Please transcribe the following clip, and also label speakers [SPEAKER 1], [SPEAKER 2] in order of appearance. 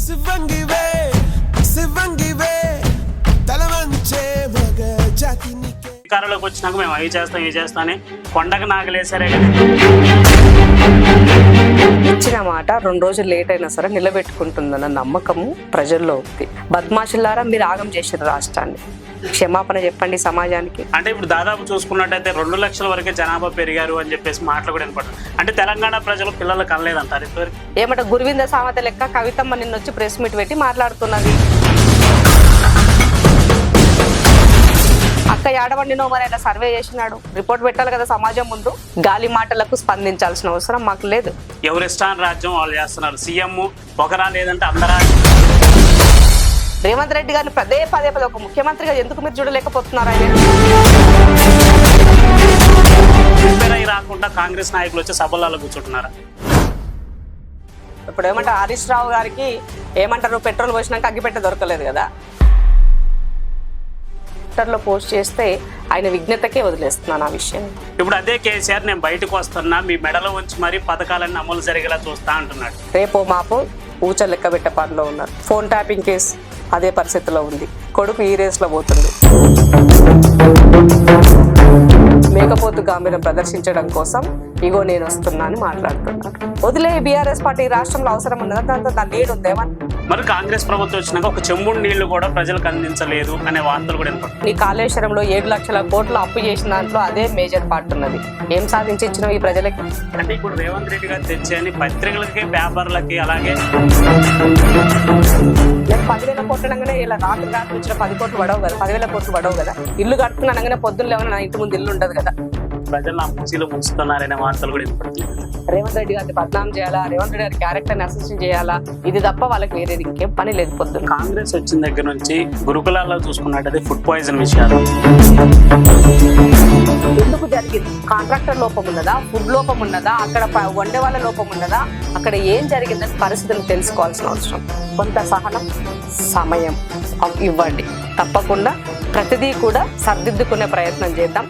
[SPEAKER 1] Sivangive, Sivangive, Talamanche, Vogue, Jackie.
[SPEAKER 2] అధికారంలోకి వచ్చినాక మేము అవి చేస్తాం ఇవి చేస్తాం అని కొండకు నాగలేసారే కానీ
[SPEAKER 3] ఇచ్చిన మాట రెండు రోజులు లేట్ అయినా సరే నిలబెట్టుకుంటుందన్న నమ్మకము ప్రజల్లో ఉంది. బద్మాషులారా మీరు ఆగం చేసారు రాష్ట్రాన్ని. క్షమాపణ చెప్పండి సమాజానికి.
[SPEAKER 2] అంటే ఇప్పుడు దాదాపు చూసుకున్నట్టయితే రెండు లక్షల వరకే జనాభా పెరిగారు అని చెప్పేసి మాటలు కూడా వినపడుతుంది అంటే తెలంగాణ ప్రజలు పిల్లలు కనలేదంటారు
[SPEAKER 3] ఏమంటే గురువింద సామెత లెక్క కవితమ్మ నిన్న వచ్చి ప్రెస్ మీట్ పెట్టి మాట్లాడుతున్నది. ఏడవండినో మరి ఆయన సర్వే చేసినాడు. రిపోర్ట్ పెట్టాలి కదా సమాజం ముందు. గాలి మాటలకు స్పందించాల్సిన అవసరం మాకు లేదు.
[SPEAKER 2] ఎవరిష్టాన్ రాజ్యం వాళ్ళు చేస్తున్నారు. సీఎం ఒకరా లేదంటే అందరా?
[SPEAKER 3] రేవంత్ రెడ్డి గారిని పదే పదే పదే ఒక ముఖ్యమంత్రిగా ఎందుకు మీరు చూడలేకపోతున్నారు ఆయన?
[SPEAKER 2] రాకుండా కాంగ్రెస్ నాయకులు వచ్చి సభలలో కూర్చుంటున్నారా?
[SPEAKER 3] ఇప్పుడు ఏమంటారు హరీష్ రావు గారికి ఏమంటారు? పెట్రోల్ పోసినాక అగ్గిపెట్ట దొరకలేదు కదా. ట్విట్టర్లో పోస్ట్ చేస్తే ఆయన విజ్ఞతకే వదిలేస్తున్నాను ఆ విషయం.
[SPEAKER 2] ఇప్పుడు అదే కేసీఆర్ నేను బయటకు వస్తున్నా మీ మెడలో ఉంచి మరీ పథకాలన్నీ అమలు జరిగేలా చూస్తా అంటున్నాడు.
[SPEAKER 3] రేపో మాపో ఊచ లెక్క పెట్టే పనిలో ఉన్నారు. ఫోన్ ట్యాపింగ్ కేసు అదే పరిస్థితిలో ఉంది. కొడుకు ఈ రేస్లో పోతుంది. మేకపోతు గాంభీర్యం ప్రదర్శించడం కోసం ఇగో నేను వస్తున్నా అని మాట్లాడుతున్నాను వదిలే బీఆర్ఎస్ పార్టీ రాష్ట్రంలో అవసరం ఉన్నదా? దాంతో దాని నీడు ఉందేమో
[SPEAKER 2] మరి కాంగ్రెస్ ప్రభుత్వం వచ్చినాక ఒక చెంబుడు నీళ్ళు కూడా ప్రజలకు అందించలేదు అనే వార్తలు కూడా
[SPEAKER 3] ఈ కాళేశ్వరంలో ఏడు లక్షల కోట్లు అప్పు చేసిన దాంట్లో అదే మేజర్ పార్ట్ ఉన్నది. ఏం సాధించి ఇచ్చినావు ఈ ప్రజలకి?
[SPEAKER 2] అంటే ఇప్పుడు రేవంత్ రెడ్డి గారు తెచ్చేయని పత్రికలకి పేపర్లకి అలాగే.
[SPEAKER 3] పదివేల కోట్లు అనగానే ఇలా రాత్రి రాత్రి వచ్చిన పది కోట్లు పడవు కదా పదివేల కోట్లు పడవు కదా. ఇల్లు కట్టుకుని అనగానే పొద్దున్న లేవని నా ఇంటి ముందు ఇల్లు ఉండదు కదా.
[SPEAKER 2] ప్రజలు ఆ ముచ్చిలో ముంచుతున్నారనే వార్తలు కూడా వినపడుతున్నాయి.
[SPEAKER 3] రేవంత్ రెడ్డి గారిని బద్నాం చేయాలా? రేవంత్ రెడ్డి గారి క్యారెక్టర్ని అసిస్టెంట్ చేయాలా? ఇది తప్ప వాళ్ళకి వేరేది ఇంకేం పని లేదు పొద్దున్న.
[SPEAKER 2] కాంగ్రెస్ వచ్చిన దగ్గర నుంచి గురుకులాల్లో చూసుకున్నట్టయితే ఫుడ్ పాయిజన్ విషయాలు.
[SPEAKER 3] ఎందుకు జరిగింది? కాంట్రాక్టర్ లోపం ఉన్నదా? ఫుడ్ లోపం ఉన్నదా? అక్కడ వండే వాళ్ళ లోపం ఉన్నదా? అక్కడ ఏం జరిగిందని పరిస్థితులు తెలుసుకోవాల్సిన అవసరం. కొంత సహనం సమయం ఇవ్వండి. తప్పకుండా ప్రతిదీ కూడా సర్దిద్దుకునే ప్రయత్నం చేద్దాం.